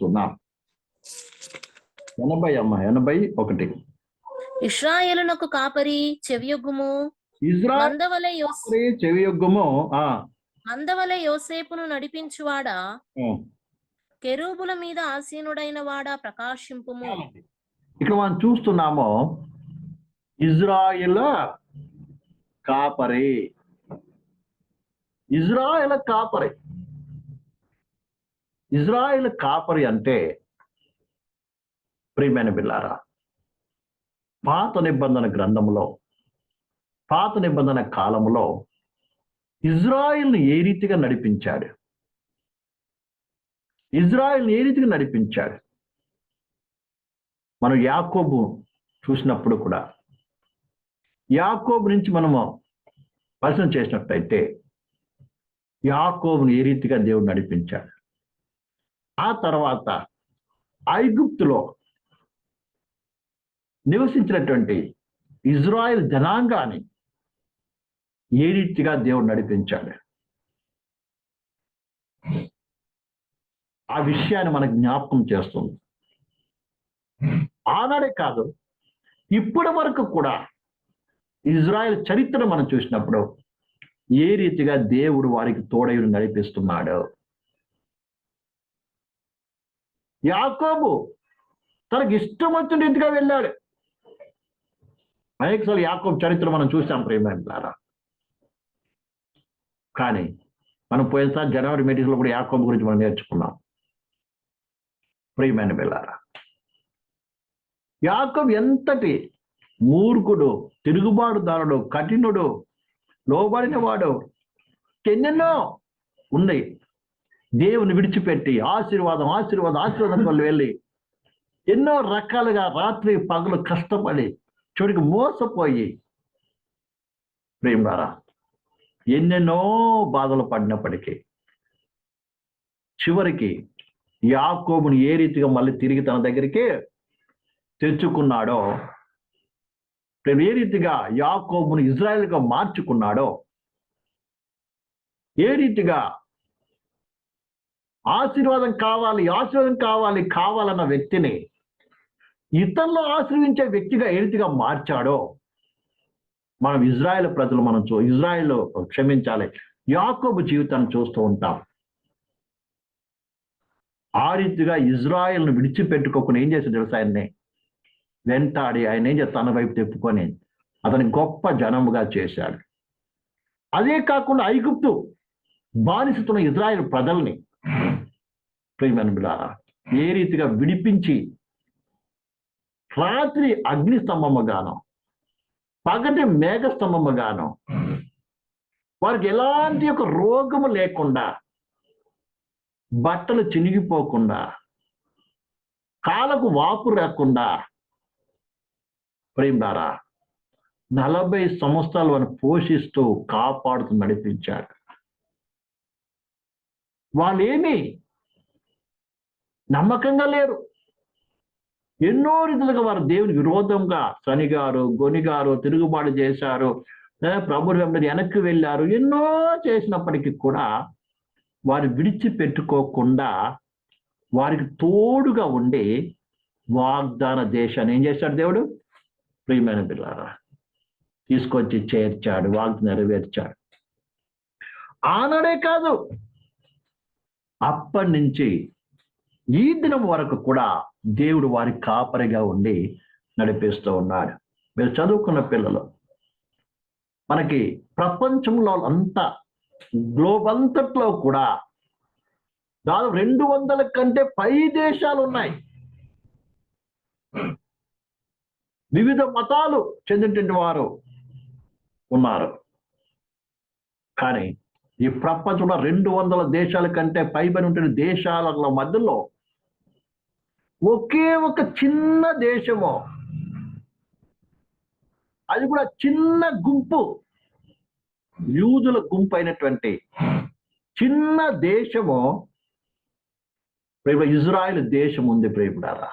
చూస్తున్నాం. ఎనభై అమ్మ ఎనభై ఒకటి. ఇస్రాయేలునకు కాపరి చెవియొగ్గుము. ఇజ్రాయల్ చెవియొగ్గము ఆ. మందవలె యోసేపును నడిపించువాడా. కెరూబుల మీద ఆసీనుడైన వాడా ప్రకాశింపుము? ఇక్కడ మనం చూస్తున్నాము ఇజ్రాయిల్ కాపరి. ఇజ్రాయిల్ కాపరి. ఇజ్రాయిల్ కాపరి అంటే ప్రియమైన బిల్లారా పాత నిబంధన గ్రంథములో పాత నిబంధన కాలంలో ఇజ్రాయిల్ని ఏ రీతిగా నడిపించాడు? ఇజ్రాయిల్ని ఏ రీతిగా నడిపించాడు? మనం యాకోబు చూసినప్పుడు కూడా యాకోబు నుంచి మనము పరిశీలన చేసినట్టయితే యాకోబుని ఏ రీతిగా దేవుడు నడిపించాడు? ఆ తర్వాత ఐగుప్తులో నివసించినటువంటి ఇజ్రాయెల్ జనాంగాన్ని ఏ రీతిగా దేవుడు నడిపించాడు? ఆ విషయాన్ని మనకు జ్ఞాపకం చేస్తుంది. ఆనాడే కాదు ఇప్పటి వరకు కూడా ఇజ్రాయెల్ చరిత్ర మనం చూసినప్పుడు ఏ రీతిగా దేవుడు వారికి తోడయుడు నడిపిస్తున్నాడు? యాకోబు తనకి ఇష్టం వచ్చిన రీతిగా వెళ్ళాడు. అనేకసార్లు యాకోబు చరిత్ర మనం చూసాం ప్రేమారా కానీ మనం పోయినసారి జనవరి మీటింగ్స్లో కూడా యాకోబు గురించి మనం నేర్చుకున్నాం. ప్రియమైన వెళ్ళారా యాకోబు ఎంతటి మూర్ఖుడు తిరుగుబాటుదారుడు కఠినుడు లోబడిన వాడు ఎన్నెన్నో ఉన్నాయి. దేవుని విడిచిపెట్టి ఆశీర్వాదం ఆశీర్వాదం ఆశీర్వాదం వల్ల వెళ్ళి ఎన్నో రకాలుగా రాత్రి పగలు కష్టపడి చుడికి మోసపోయి. ప్రేమారా ఎన్నెన్నో బాధలు పడినప్పటికీ చివరికి యాకోబుని ఏ రీతిగా మళ్ళీ తిరిగి తన దగ్గరికి తెచ్చుకున్నాడో ఏ రీతిగా యాకోబుని ఇజ్రాయెల్గా మార్చుకున్నాడో ఏ రీతిగా ఆశీర్వాదం కావాలి ఆశీర్వాదం కావాలి కావాలన్న వ్యక్తిని ఇతరులు ఆశ్రయించే వ్యక్తిగా ఏంటిగా మార్చాడో మనం ఇజ్రాయెల్ ప్రజలు మనం చూ ఇజ్రాయెల్ క్షమించాలి. యాకోబు జీవితాన్ని చూస్తూ ఉంటాం. ఆ రీతిగా ఇజ్రాయెల్ను విడిచిపెట్టుకోకుండా ఏం చేశాడు తెలుసా ఆయన్ని? వెంటాడి ఆయన ఏం చేస్తా తన వైపు తెప్పుకొని అతని గొప్ప జనముగా చేశాడు. అదే కాకుండా ఐగుప్తు బానిసతున్న ఇజ్రాయెల్ ప్రజల్ని ప్రియమైన ఏ రీతిగా విడిపించి రాత్రి అగ్ని స్తంభముగాను పగటి మేఘ స్తంభముగాను వారికి ఎలాంటి ఒక రోగము లేకుండా బట్టలు చినిగిపోకుండా కాలకు వాపు రాకుండా ప్రేమదారా నలభై సంవత్సరాలు వారిని పోషిస్తూ కాపాడుతూ నడిపించాడు వాళ్ళేమి నమ్మకంగా లేరు. ఎన్నో రీతులుగా వారు దేవుని విరోధంగా శనిగారు గొనిగారు తిరుగుబాటు చేశారు ప్రభుడు వెంబడి వెనక్కి వెళ్ళారు ఎన్నో చేసినప్పటికీ కూడా వారు విడిచిపెట్టుకోకుండా వారికి తోడుగా ఉండి వాగ్దాన దేశాన్ని ఏం చేశాడు దేవుడు? ప్రియమైన పిల్లారా తీసుకొచ్చి చేర్చాడు వాగ్దానం నెరవేర్చాడు. ఆనాడే కాదు అప్పటి నుంచి ఈ దినం వరకు కూడా దేవుడు వారి కాపరిగా ఉండి నడిపిస్తూ ఉన్నాడు. మీరు చదువుకున్న పిల్లలు మనకి ప్రపంచంలో అంతా గ్లోబ్ అంతట్లో కూడా దాదాపు రెండు వందల కంటే పై దేశాలు ఉన్నాయి. వివిధ మతాలు చెందినటువంటి వారు ఉన్నారు. కానీ ఈ ప్రపంచంలో రెండు వందల దేశాల కంటే పైబడి ఉంటున్న దేశాల మధ్యలో ఒకే ఒక చిన్న దేశము. అది కూడా చిన్న గుంపు. యూదుల గుంపు అయినటువంటి చిన్న దేశము. ప్రేమ ఇజ్రాయెల్ దేశం ఉంది ప్రేమిడారా?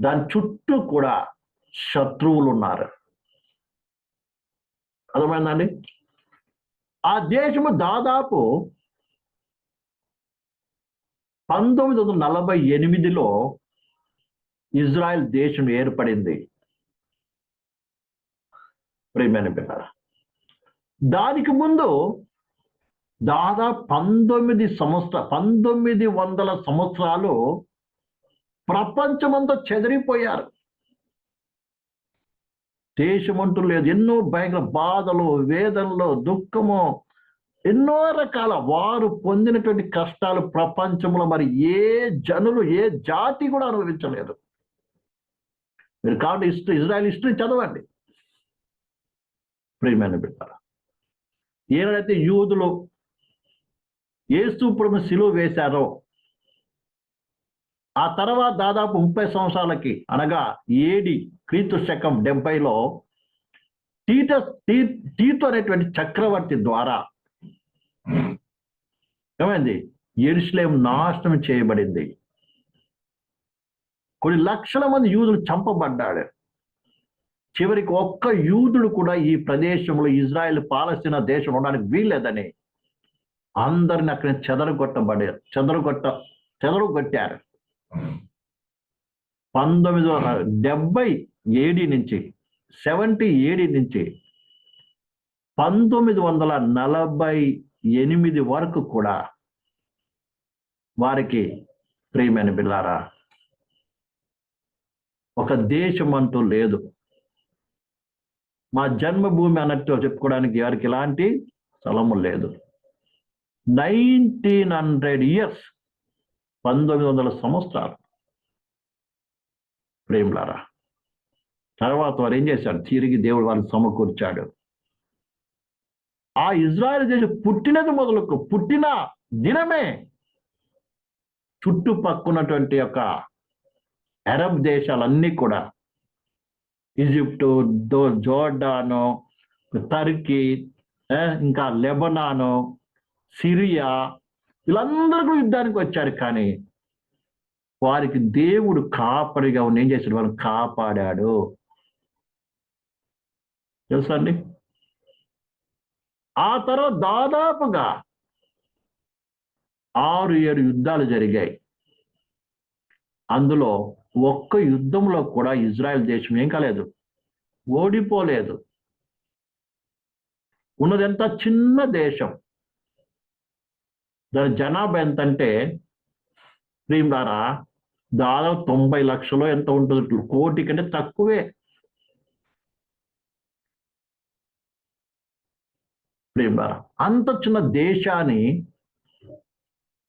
దాని చుట్టూ కూడా శత్రువులు ఉన్నారు అర్థమైందండి ఆ దేశము దాదాపు పంతొమ్మిది వందల నలభై ఎనిమిదిలో ఇజ్రాయెల్ దేశం ఏర్పడింది. ప్రియమైన పిల్లరా దానికి ముందు దాదాపు పంతొమ్మిది సంవత్సర పంతొమ్మిది వందల సంవత్సరాలు ప్రపంచమంతా చెదిరిపోయారు. దేశమంటూ లేదు. ఎన్నో భయంకర బాధలు వేదనలు దుఃఖము ఎన్నో రకాల వారు పొందినటువంటి కష్టాలు ప్రపంచంలో మరి ఏ జనులు ఏ జాతి కూడా అనుభవించలేదు. మీరు కాబట్టి హిస్టరీ ఇజ్రాయల్ హిస్టరీ చదవండి. ప్రియమైన బిడ్డారా ఏనాడైతే యూదులు ఏసు ప్రభు సిలువ వేశారో ఆ తర్వాత దాదాపు ముప్పై సంవత్సరాలకి అనగా ఏడి క్రీతు శకం డెబ్బైలో టీటస్ టీ టీతో అనేటువంటి చక్రవర్తి ద్వారా ఏమైంది? ఎరుసలేం నాశనం చేయబడింది. కొన్ని లక్షల మంది యూదులు చంపబడ్డాడు. చివరికి ఒక్క యూదుడు కూడా ఈ ప్రదేశంలో ఇజ్రాయెల్ పాలస్తీనా దేశం ఉండడానికి వీల్లేదని అందరిని అక్కడ చెదరగొట్టబడారు చెదరగొట్ట చెదరగొట్టారు. పంతొమ్మిది వందల డెబ్బై ఏడి నుంచి సెవెంటీ ఏడి నుంచి పంతొమ్మిది వందల నలభై ఎనిమిది వరకు కూడా వారికి ప్రియమైన బిల్లారా ఒక దేశం అంటూ లేదు. మా జన్మభూమి అన్నట్టు చెప్పుకోవడానికి వారికి ఎలాంటి స్థలము లేదు. నైన్టీన్ హండ్రెడ్ ఇయర్స్ పంతొమ్మిది వందల సంవత్సరాలు. ప్రేమలారా తర్వాత వారు ఏం చేశారు? తిరిగి దేవుడు వారిని సమకూర్చాడు. ఆ ఇజ్రాయెల్ దేశం పుట్టినది మొదలుకు పుట్టిన దినమే చుట్టుపక్కనటువంటి యొక్క అరబ్ దేశాలన్నీ కూడా. ఈజిప్టు జోర్డాను టర్కీ ఇంకా లెబనాను సిరియా వీళ్ళందరూ యుద్ధానికి వచ్చారు కానీ వారికి దేవుడు కాపరిగా ఉండి ఏం చేశాడు? వాళ్ళని కాపాడాడు. తెలుసా అండి? ఆ తర్వాత దాదాపుగా ఆరు ఏడు యుద్ధాలు జరిగాయి. అందులో ఒక్క యుద్ధంలో కూడా ఇజ్రాయెల్ దేశం ఏం కాలేదు ఓడిపోలేదు. ఉన్నదంతా చిన్న దేశం. దాని జనాభా ఎంత అంటే ప్రియులారా దాదాపు తొంభై లక్షలు ఎంత ఉంటుంది. కోటి కంటే తక్కువే. ప్రియులారా అంత చిన్న దేశాన్ని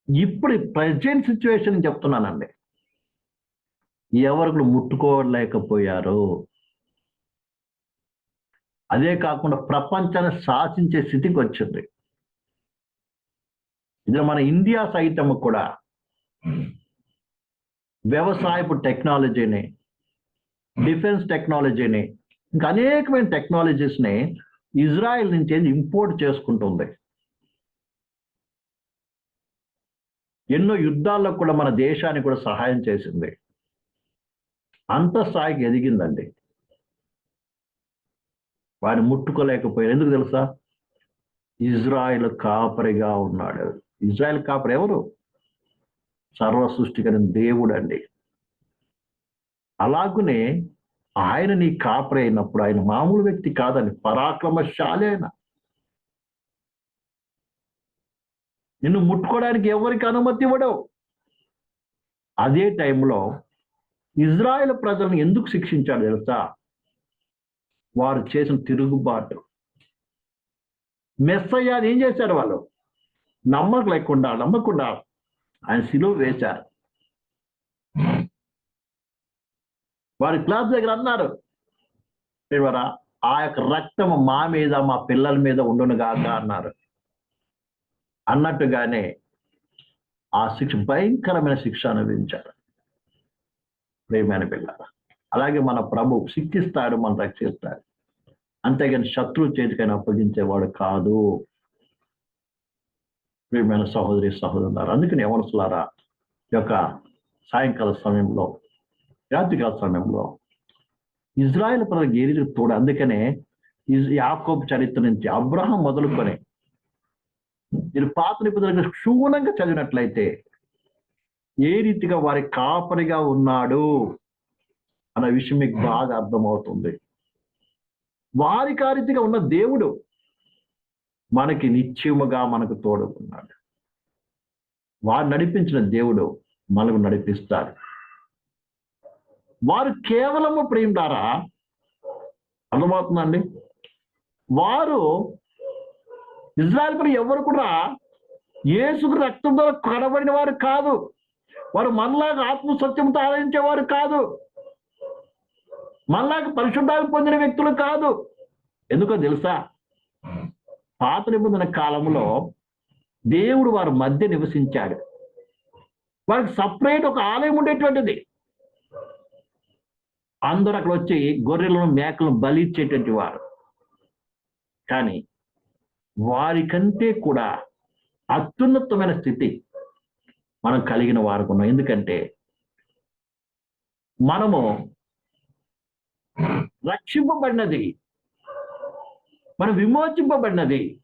ఇప్పుడు ప్రజెంట్ సిచ్యువేషన్ చెప్తున్నానండి. ఎవరికి ముట్టుకోలేకపోయారు. అదే కాకుండా ప్రపంచాన్ని శాసించే స్థితికి వచ్చింది. ఇది మన ఇండియా సైతం కూడా వ్యవసాయపు టెక్నాలజీని డిఫెన్స్ టెక్నాలజీని ఇంకా అనేకమైన టెక్నాలజీస్ని ఇజ్రాయెల్ నుంచి ఇంపోర్ట్ చేసుకుంటుంది? ఎన్నో యుద్ధాల్లో కూడా మన దేశానికి కూడా సహాయం చేసింది. అంత స్థాయికి ఎదిగిందండి. వాడిని ముట్టుకోలేకపోయారు. ఎందుకు తెలుసా? ఇజ్రాయెల్ కాపరిగా ఉన్నాడు. ఇజ్రాయెల్ కాపరి ఎవరు? సర్వ సృష్టికరిన దేవుడు అండి. అలాగనే ఆయన నీ కాపరి అయినప్పుడు ఆయన మామూలు వ్యక్తి కాదని పరాక్రమశాలి ఆయన. నిన్ను ముట్టుకోవడానికి ఎవరికి అనుమతి ఇవ్వడవు అదే టైంలో ఇజ్రాయెల్ ప్రజలను ఎందుకు శిక్షించాడు తెలుసా? వారు చేసిన తిరుగుబాటు. మెస్సయ్యాని ఏం చేశారు వాళ్ళు? నమ్మక లేకుండా నమ్మకుండా ఆయన సిలువ వేశారు. వారి క్లాస్ దగ్గర అన్నారు. "దేవరా, ఆ యొక్క రక్తం మా మీద మా పిల్లల మీద ఉండును గాక అన్నారు. అన్నట్టుగానే ఆ శిక్ష భయంకరమైన శిక్ష అనుభవించారు. ప్రేమైన పిల్లల అలాగే మన ప్రభు శిక్షిస్తాడు మనం రక్షిస్తాడు. అంతేగాని శత్రువు చేతికైనా అప్పగించేవాడు కాదు. ప్రియమైన సహోదరి సహోదరులారు అందుకని ఎవరులారా ఈ యొక్క సాయంకాల సమయంలో రాత్రికాల సమయంలో ఇజ్రాయెల్ ప్రజలకు ఏ తోడు అందుకనే యాకోబ్ చరిత్ర నుంచి అబ్రహం మొదలుకొని మీరు పాత నిపుణులకు క్షూణంగా చదివినట్లయితే ఏ రీతిగా వారి కాపరిగా ఉన్నాడు అన్న విషయం మీకు బాగా అర్థమవుతుంది. వారికి ఆ రీతిగా ఉన్న దేవుడు మనకి నిత్యముగా మనకు తోడు ఉన్నాడు వారు నడిపించిన దేవుడు మనకు నడిపిస్తాడు. వారు కేవలము ప్రేమ ద్వారా అర్థమవుతుందండి వారు ఇజ్రాయల్ పని ఎవరు కూడా యేసుకు రక్తం ద్వారా కడబడిన వారు కాదు. వారు మనలాగా ఆత్మ సత్యంతో ఆదరించేవారు కాదు. మనలాగా పరిశుద్ధాలు పొందిన వ్యక్తులు కాదు. ఎందుకో తెలుసా? పాత నిబంధన కాలంలో దేవుడు వారి మధ్య నివసించాడు. వారికి సపరేట్ ఒక ఆలయం ఉండేటువంటిది. అందరూ అక్కడ వచ్చి గొర్రెలను మేకలను బలి ఇచ్చేటువంటి వారు. కానీ వారికంటే కూడా అత్యున్నతమైన స్థితి మనం కలిగిన వారికి ఉన్నాం. ఎందుకంటే మనము రక్షింపబడినది మనం విమోచింపబడినది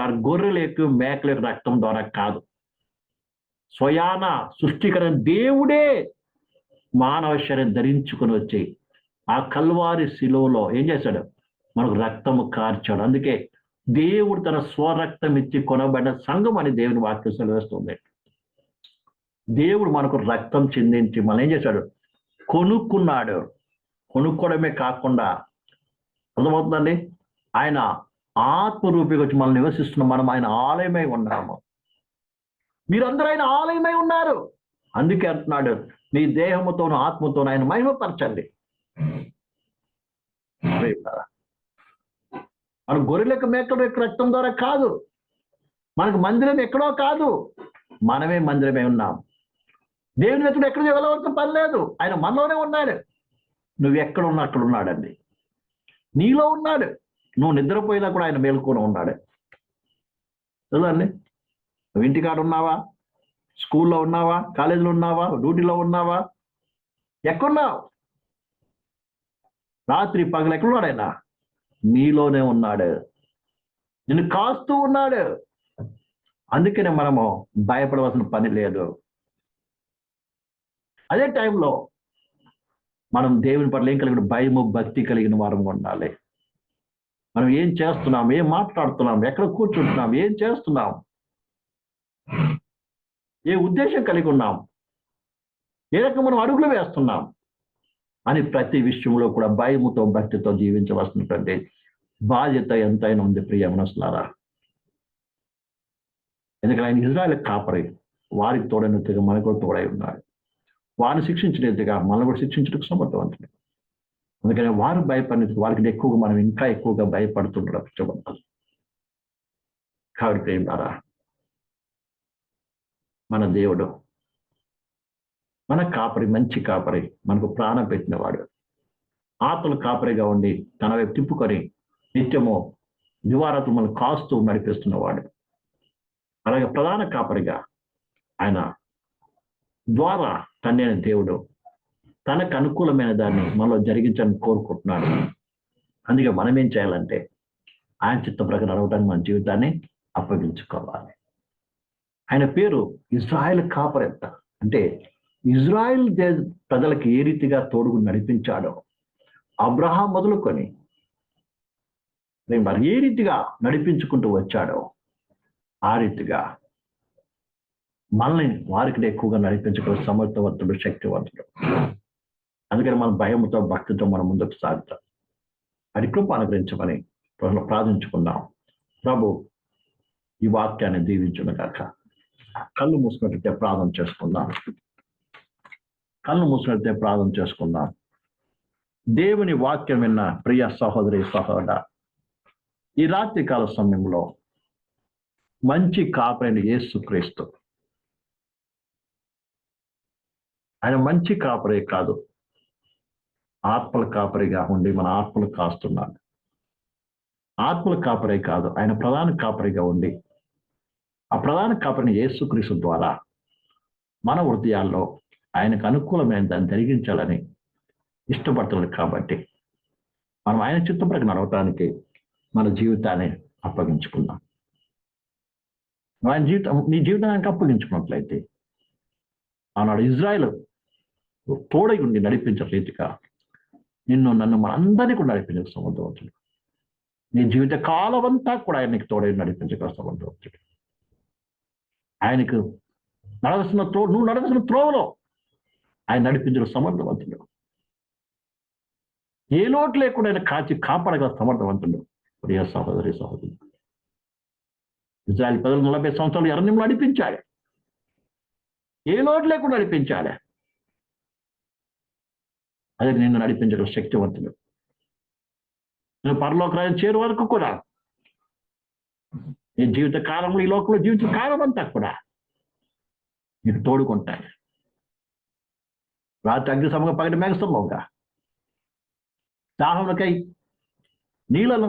గొర్రెల యొక్క మేకల యొక్క రక్తం ద్వారా కాదు. స్వయాన సృష్టికరణ దేవుడే మానవ శరీరం ధరించుకుని వచ్చి ఆ కల్వారి శిలువలో ఏం చేశాడు? మనకు రక్తము కార్చాడు. అందుకే దేవుడు తన స్వరక్తం ఇచ్చి కొనబడిన సంఘం అని దేవుని వాక్యం సెలవిస్తుంది. దేవుడు మనకు రక్తం చెందించి మనం ఏం చేశాడు? కొనుక్కున్నాడు. కొనుక్కోవడమే కాకుండా అర్థమవుతుందండి? ఆయన ఆత్మరూపిగా వచ్చి మనం నివసిస్తున్నాం మనం ఆయన ఆలయమై ఉన్నాము. మీరందరూ ఆయన ఆలయమై ఉన్నారు. అందుకే అంటున్నాడు మీ దేహముతోను ఆత్మతోను ఆయన మహిమపరచండి. మన గొర్రెలకు మేకలు రక్తం ద్వారా కాదు. మనకు మందిరం ఎక్కడో కాదు. మనమే మందిరమే ఉన్నాం. దేవుని వ్యక్తుడు ఎక్కడ వెళ్ళవలసిన పని లేదు ఆయన మనలోనే ఉన్నాడు. నువ్వు ఎక్కడ ఉన్నా అక్కడ ఉన్నాడండి. నీలో ఉన్నాడు. నువ్వు నిద్రపోయినా కూడా ఆయన మేలుకొని ఉన్నాడు. చదవండి నువ్వు ఇంటికాడ ఉన్నావా? స్కూల్లో ఉన్నావా? కాలేజీలో ఉన్నావా? డ్యూటీలో ఉన్నావా? ఎక్కడున్నావు? రాత్రి పగలు ఎక్కడున్నాడు ఆయన? నీలోనే ఉన్నాడు. నిన్ను కాస్తూ ఉన్నాడు. అందుకనే మనము భయపడవలసిన పని లేదు. అదే టైంలో మనం దేవుని పట్ల ఏం కలిగిన భయము భక్తి కలిగిన వారం ఉండాలి. మనం ఏం చేస్తున్నాం? ఏం మాట్లాడుతున్నాం? ఎక్కడ కూర్చుంటున్నాం? ఏం చేస్తున్నాం? ఏ ఉద్దేశం కలిగి ఉన్నాం? ఏ రకం మనం అడుగులు వేస్తున్నాం? అని ప్రతి విషయంలో కూడా భయముతో భక్తితో జీవించవలసినటువంటి బాధ్యత ఎంతైనా ఉంది ప్రియ మనసులారా. ఎందుకంటే ఆయన ఇజ్రాయల్ కాపరి వారికి తోడైనట్టుగా మనకు తోడై ఉన్నారు వారిని శిక్షించినట్టుగా మనం కూడా శిక్షించడానికి సమర్థవంతుడు. అందుకని వారు భయపడిన వారికి ఎక్కువగా మనం ఇంకా ఎక్కువగా భయపడుతుండడం ఇష్టపడతాం కాబట్టి ప్రేమారా మన దేవుడు. మన కాపరి మంచి కాపరి మనకు ప్రాణం పెట్టినవాడు. ఆత్మలు కాపరిగా ఉండి తన వైపు తిప్పుకొని నిత్యము దివారాత్రులు మనం కాస్తూ నడిపిస్తున్నవాడు. అలాగే ప్రధాన కాపరిగా ఆయన ద్వారా తండ్రి దేవుడు తనకు అనుకూలమైన దాన్ని మనలో జరిగించాలని కోరుకుంటున్నాడు. అందుకే మనం ఏం చేయాలంటే ఆయన చిత్త ప్రకారం అడగడానికి మన జీవితాన్ని అప్పగించుకోవాలి. ఆయన పేరు ఇజ్రాయెల్ కాపరెత్త అంటే ఇజ్రాయెల్ ప్రజలకు ఏ రీతిగా తోడుగు నడిపించాడో అబ్రహాం మొదలుకొని మరి ఏ రీతిగా నడిపించుకుంటూ వచ్చాడో ఆ రీతిగా మనల్ని వారికి ఎక్కువగా నడిపించుకునే సమర్థవంతుడు శక్తివంతుడు. అందుకని మన భయంతో భక్తితో మనం ముందుకు సాగుతాం. అది కృప అనుగ్రహించమని ప్రార్థించుకుందాం ప్రభు ఈ వాక్యాన్ని దీవించును కాక కళ్ళు మూసుకున్నట్టే ప్రార్థన చేసుకుందాం. కళ్ళు మూసినట్టే ప్రార్థన చేసుకుందాం. దేవుని వాక్యం విన్న ప్రియ సహోదరి సహోదర ఈ రాత్రి కాల సమయంలో మంచి కాపరైన యేసు క్రీస్తు. ఆయన మంచి కాపరే కాదు. ఆత్మల కాపరిగా ఉండి మన ఆత్మలు కాస్తున్నాడు. ఆత్మల కాపరే కాదు. ఆయన ప్రధాన కాపరిగా ఉండి ఆ ప్రధాన కాపరిని యేసుక్రీస్తు ద్వారా మన హృదయాల్లో ఆయనకు అనుకూలమైన దాన్ని జరిగించాలని ఇష్టపడుతున్నాడు కాబట్టి మనం ఆయన చిత్తం ప్రకారం నడవటానికి మన జీవితాన్ని అప్పగించుకుందాం. ఆయన జీవితం నీ జీవితానికి అప్పగించుకున్నట్లయితే ఆనాడు ఇజ్రాయెల్ తోడై ఉండి నడిపించే రీతిగా నిన్ను నన్ను మనందరినీ కూడా నడిపించక సమర్థవంతుడు నీ జీవిత కాలం అంతా కూడా ఆయన నీకు తోడై నడిపించక సమర్థవంతుడు ఆయనకు నడవలసిన త్రో నువ్వు నడవలసిన త్రోవలో ఆయన నడిపించడం సమర్థవంతుడు. ఏ లోటు లేకుండా ఆయన కాచి కాపాడగల సమర్థవంతుడు. ప్రియ సహోదరి సహోదరు. ఇజ్రాయల్ ప్రజలు నలభై సంవత్సరాలు ఎరణ్యంలో నడిపించాడు ఏ లోటు లేకుండా నడిపించాడు అది నిన్ను నడిపించడం శక్తివంతుడు. నువ్వు పరలోక రాజ్యం చేరు వరకు కూడా ఈ జీవిత కాలంలో ఈ లోకంలో జీవిత కాలం అంతా కూడా నీకు తోడుకుంటాడు రాత్రి అగ్ని సమగా పగటి మేఘస్తంభంగా దాహములకై నీళ్ళను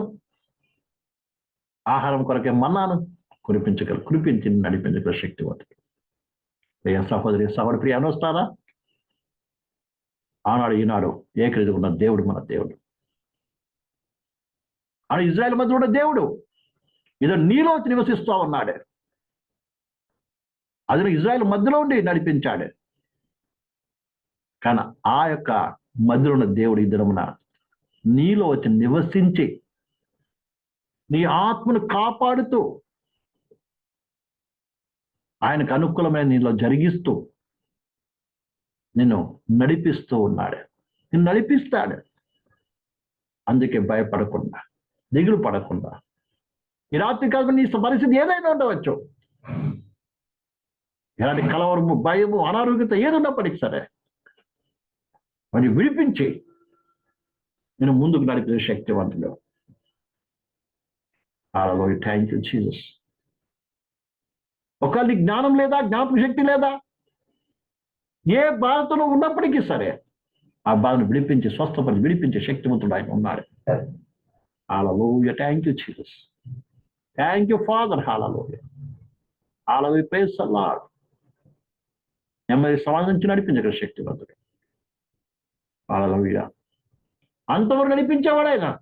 ఆహారం కొరకే మన్నాను కురిపించగల కురిపించి నడిపించగల శక్తివంతుడు ప్రియ సహోదరి సహోదరి ప్రియ అనొస్తారా ఆనాడు ఈనాడు ఏకరీతి ఉన్న దేవుడు మన దేవుడు. ఆ ఇజ్రాయెల్ మధ్య ఉన్న దేవుడు ఇదో నీలో నివసిస్తూ ఉన్నాడు. అది ఇజ్రాయెల్ మధ్యలో ఉండి నడిపించాడు. కానీ ఆ యొక్క మధ్యలో ఉన్న దేవుడు ఈ దినమున నీలో వచ్చి నివసించి నీ ఆత్మను కాపాడుతూ ఆయనకు అనుకూలమైన నీలో జరిగిస్తూ నిన్ను నడిపిస్తూ ఉన్నాడు. నిన్ను నడిపిస్తాడు. అందుకే భయపడకుండా దిగులు పడకుండా ఈ రాత్రి కాదు నీ పరిస్థితి ఏదైనా ఉండవచ్చు. ఇలాంటి కలవరము భయము అనారోగ్యత ఏది సరే మరి విడిపించి నేను ముందుకు నడిపే శక్తివంతుడు. అలా థ్యాంక్ యూ జీసస్ ఒకవేళ జ్ఞానం లేదా జ్ఞాపక శక్తి లేదా ఏ బాధతో ఉన్నప్పటికీ సరే ఆ బాధను విడిపించి స్వస్థపరిచి విడిపించే శక్తివంతుడు ఆయన ఉన్నాడు. Hallelujah thank you Jesus thank you father hallelujah hallelujah praise అల్లాడ్ నెమ్మది సమాజం నుంచి నడిపించగల శక్తివంతుడు. హాలలోయ అంతవరకు నడిపించేవాడు ఆయన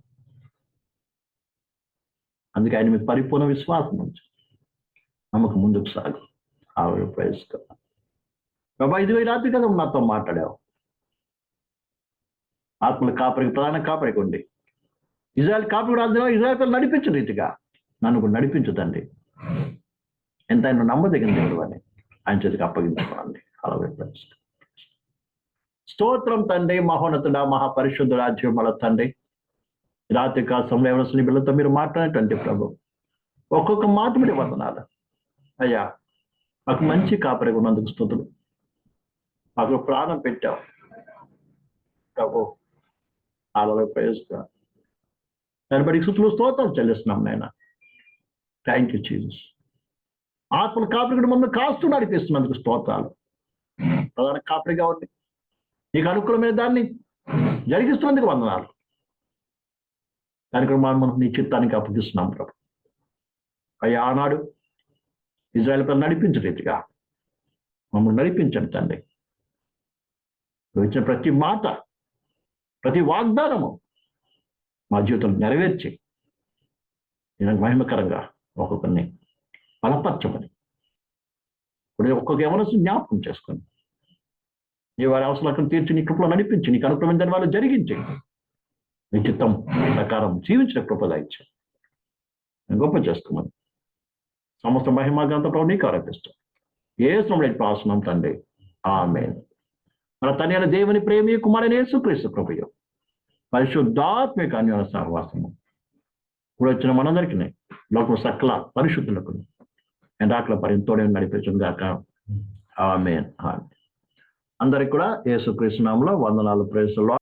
అందుకే ఆయన మీకు పరిపూర్ణ విశ్వాసం ఉంచు. నమ్మకం ముందుకు సాగు. ఆవిడ ప్రైజ్ బాబా ఇదివై రాత్రి కదా నాతో మాట్లాడావు. ఆత్మల కాపరికి ప్రధాన కాపరికి ఉండి. ఇజ్రాయల్ కాపరి రాజ్యం ఇజ్రాయల్ నడిపించిన రీతిగా. నన్ను కూడా నడిపించు తండ్రి. ఎంత ఆయన నమ్మదగిన దేవుడు అని ఆయన చేతికి అప్పగించుకోండి అలా స్తోత్రం తండ్రి మహోన్నతుడ మహాపరిశుద్ధుడా జీవమల తండ్రి. రాత్రి కాల సమయంలో బిడ్డలతో మీరు మాట్లాడేటువంటి ప్రభు. ఒక్కొక్క మాట మీద వందనాలు. అయ్యా మాకు మంచి కాపరి ఉన్నందుకు స్థుతులు మాకు ప్రాణం పెట్టావు. ప్రభు అలా ప్రయోజన దాని బట్టి స్థుతులు స్తోత్రం చెల్లిస్తున్నాం నాయన. థ్యాంక్ యూ చీజస్ ఆత్మల కాపరికుడు కూడా మమ్మల్ని కాస్తూ నడిపిస్తున్నందుకు స్తోత్రాలు. ప్రధాన కాపరిగా ఉంది నీకు అనుకూలమైన దాన్ని జరిగిస్తున్నందుకు వందనాలు. దానికి కూడా మనం నీ చిత్తానికి అప్పగిస్తున్నాం ప్రభు. అయ్యా ఆనాడు ఇజ్రాయల్ పని నడిపించలేదుగా మమ్మల్ని నడిపించండి తండ్రి. నువ్వు ఇచ్చిన ప్రతి మాట ప్రతి వాగ్దానము మా జీవితంలో నెరవేర్చి నేను మహిమకరంగా ఒక్కొక్కరిని బలపరచమని. ఇప్పుడు ఒక్కొక్క యవనసు జ్ఞాపకం చేసుకొని నీ వారి అవసరాలను తీర్చి నీ కృపలో నడిపించి నీకు అనుకూలమైన వాళ్ళు జరిగించి. నీ చిత్తం ప్రకారం జీవించిన కృప గొప్ప చేసుకోమని సమస్త మహిమ గంతతో నీకు ఆరోపిస్తాం ఏ సమయం ప్రాసనం తండ్రి. ఆమె మన తన దేవుని ప్రేమి కుమారుని యేసుక్రీస్తు కృపయు. పరిశుద్ధాత్మిక అన్యోన సహవాసము ఇప్పుడు వచ్చిన మనందరికీ లోకం సకల పరిశుద్ధులకు ఎండాకుల పరింతోనే నడిపించుగాక ఆమె అందరికి కూడా యేసు కృష్ణంలో వందనాలు. ప్రేసులో